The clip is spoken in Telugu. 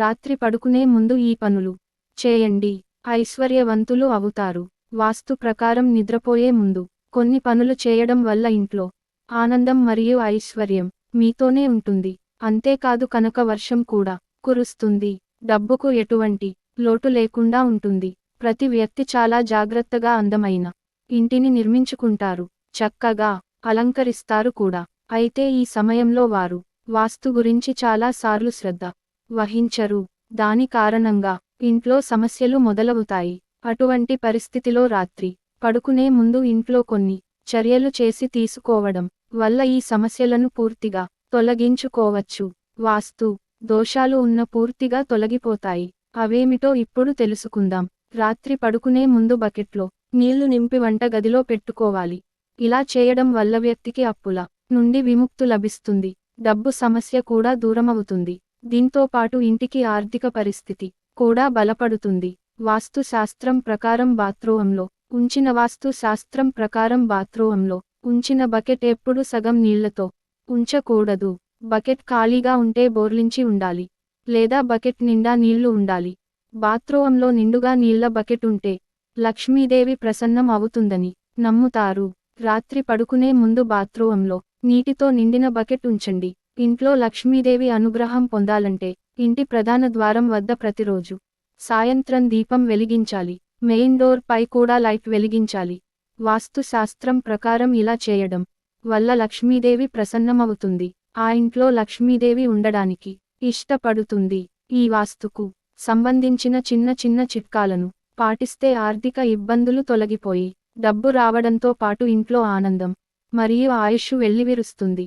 రాత్రి పడుకునే ముందు ఈ పనులు. చేయండి. ఐశ్వర్యవంతులు అవుతారు. వాస్తు ప్రకారం నిద్రపోయే ముందు. కొన్ని పనులు చేయడం వల్ల ఇంట్లో ఆనందం మరియు ఐశ్వర్యం మీతోనే ఉంటుంది. అంతేకాదు కనుక వర్షం కూడా కురుస్తుంది. డబ్బుకు ఎటువంటి లోటు లేకుండా ఉంటుంది. ప్రతి వ్యక్తి చాలా జాగ్రత్తగా అందమైన ఇంటిని నిర్మించుకుంటారు. చక్కగా అలంకరిస్తారు కూడా. అయితే ఈ సమయంలో వారు వాస్తు గురించి చాలా సార్లు శ్రద్ధ వహించరు. దాని కారణంగా ఇంట్లో సమస్యలు మొదలవుతాయి. అటువంటి పరిస్థితిలో రాత్రి పడుకునే ముందు ఇంట్లో కొన్ని చర్యలు చేసి తీసుకోవడం వల్ల ఈ సమస్యలను పూర్తిగా తొలగించుకోవచ్చు. వాస్తు దోషాలు ఉన్న పూర్తిగా తొలగిపోతాయి. అవేమిటో ఇప్పుడు తెలుసుకుందాం. రాత్రి పడుకునే ముందు బకెట్లో నీళ్ళు నింపి వంట గదిలో పెట్టుకోవాలి. ఇలా చేయడం వల్ల వ్యక్తికి అప్పుల నుండి విముక్తు లభిస్తుంది. డబ్బు సమస్య కూడా దూరమవుతుంది. దీంతో పాటు ఇంటికి ఆర్థిక పరిస్థితి కూడా బలపడుతుంది. వాస్తు శాస్త్రం ప్రకారం బాత్రూంలో ఉంచిన వాస్తు శాస్త్రం ప్రకారం బాత్రూంలో ఉంచిన బకెట్ ఎప్పుడు సగం నీళ్ళతో ఉంచకూడదు. బకెట్ ఖాళీగా ఉంటే బోర్లించి ఉండాలి లేదా బకెట్ నిండా నీళ్ళు ఉండాలి. బాత్రూంలో నిండుగా నీళ్ళ బకెట్ ఉంటే లక్ష్మీదేవి ప్రసన్నం అవుతుందని నమ్ముతారు. రాత్రి పడుకునే ముందు బాత్రూంలో నీటితో నిండిన బకెట్ ఉంచండి. ఇంట్లో లక్ష్మీదేవి అనుగ్రహం పొందాలంటే ఇంటి ప్రధాన ద్వారం వద్ద ప్రతిరోజు సాయంత్రం దీపం వెలిగించాలి. మెయిన్ డోర్ పై కూడా లైట్ వెలిగించాలి. వాస్తు శాస్త్రం ప్రకారం ఇలా చేయడం వల్ల లక్ష్మీదేవి ప్రసన్నమవుతుంది. ఆ ఇంట్లో లక్ష్మీదేవి ఉండడానికి ఇష్టపడుతుంది. ఈ వాస్తుకు సంబంధించిన చిన్న చిన్న చిట్కాలను పాటిస్తే ఆర్థిక ఇబ్బందులు తొలగిపోయి డబ్బు రావడంతో పాటు ఇంట్లో ఆనందం మరియు ఆయుష్ వెల్లివిరుస్తుంది.